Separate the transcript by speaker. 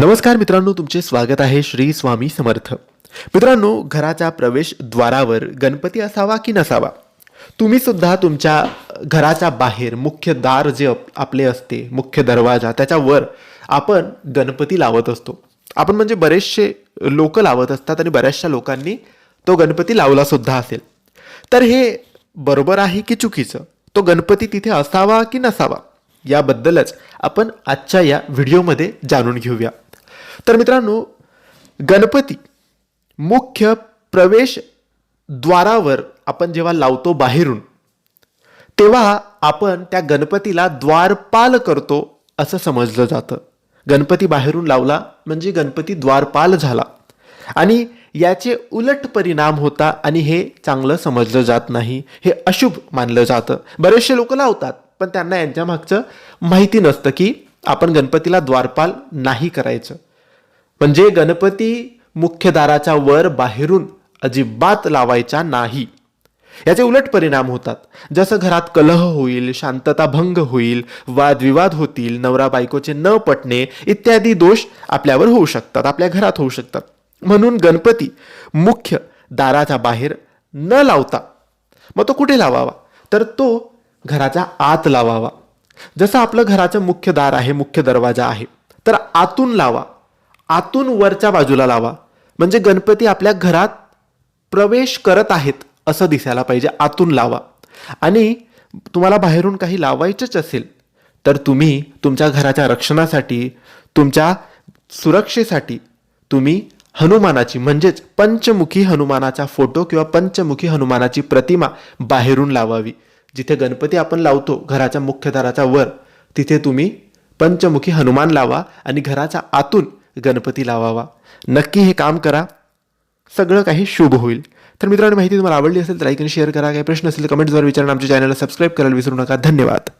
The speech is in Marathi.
Speaker 1: नमस्कार मित्रांनो तुमचे स्वागत आहे श्री स्वामी समर्थ. मित्रांनो घराच्या प्रवेशद्वारावर गणपती असावा की नसावा? तुम्ही सुद्धा तुमच्या घराच्या बाहेर मुख्य दार जे आपले असते मुख्य दरवाजा त्याच्यावर आपण गणपती लावत असतो. आपण म्हणजे बरेचसे लोक लावत असतात आणि बऱ्याचशा लोकांनी तो गणपती लावला सुद्धा असेल. तर हे बरोबर आहे की चुकीचं? तो गणपती तिथे असावा की नसावा? याबद्दलच आपण आजच्या या व्हिडिओमध्ये जाणून घेऊया. तर मित्रांनो गणपती मुख्य प्रवेश द्वारावर आपण जेव्हा लावतो बाहेरून तेव्हा आपण त्या गणपतीला द्वारपाल करतो असं समजलं जातं. गणपती बाहेरून लावला म्हणजे गणपती द्वारपाल झाला. आणि याचे उलट परिणाम होता आणि हे चांगलं समजलं जात नाही हे अशुभ मानलं जातं. बरेचसे लोक लावतात पण त्यांना यांच्या मागचं माहिती नसतं की आपण गणपतीला द्वारपाल नाही करायचं. म्हणजे गणपती मुख्य दाराच्या वर बाहेरून अजिबात लावायचा नाही. याचे उलट परिणाम होतात. जसं घरात कलह होईल शांतता भंग होईल वादविवाद होतील नवरा बायकोचे न पटणे इत्यादी दोष आपल्यावर होऊ शकतात आपल्या घरात होऊ शकतात. म्हणून गणपती मुख्य दाराच्या बाहेर न लावता मग तो कुठे लावावा? तर तो घराच्या आत लावावा. जसं आपलं घराचं मुख्य दार आहे मुख्य दरवाजा आहे तर आतून लावा. आतून वरच्या बाजूला लावा. म्हणजे गणपती आपल्या घरात प्रवेश करत आहेत असं दिसायला पाहिजे. आतून लावा. आणि तुम्हाला बाहेरून काही लावायचंच असेल तर तुम्ही तुमच्या घराच्या रक्षणासाठी तुमच्या सुरक्षेसाठी तुम्ही हनुमानाची म्हणजेच पंचमुखी हनुमानाचा फोटो किंवा पंचमुखी हनुमानाची प्रतिमा बाहेरून लावावी. जिथे गणपती आपण लावतो घराच्या मुख्यदाराच्या वर तिथे तुम्ही पंचमुखी हनुमान लावा आणि घराच्या आतून गणपती लावावा. नक्की हे काम करा. सगळं काही शुभ होईल. तर मित्रांनो माहिती तुम्हाला आवडली असेल तर लाईक आणि शेअर करा. काही प्रश्न असेल तर कमेंट्सवर विचारा आमच्या चॅनलला सबस्क्राईब करायला विसरू नका. धन्यवाद.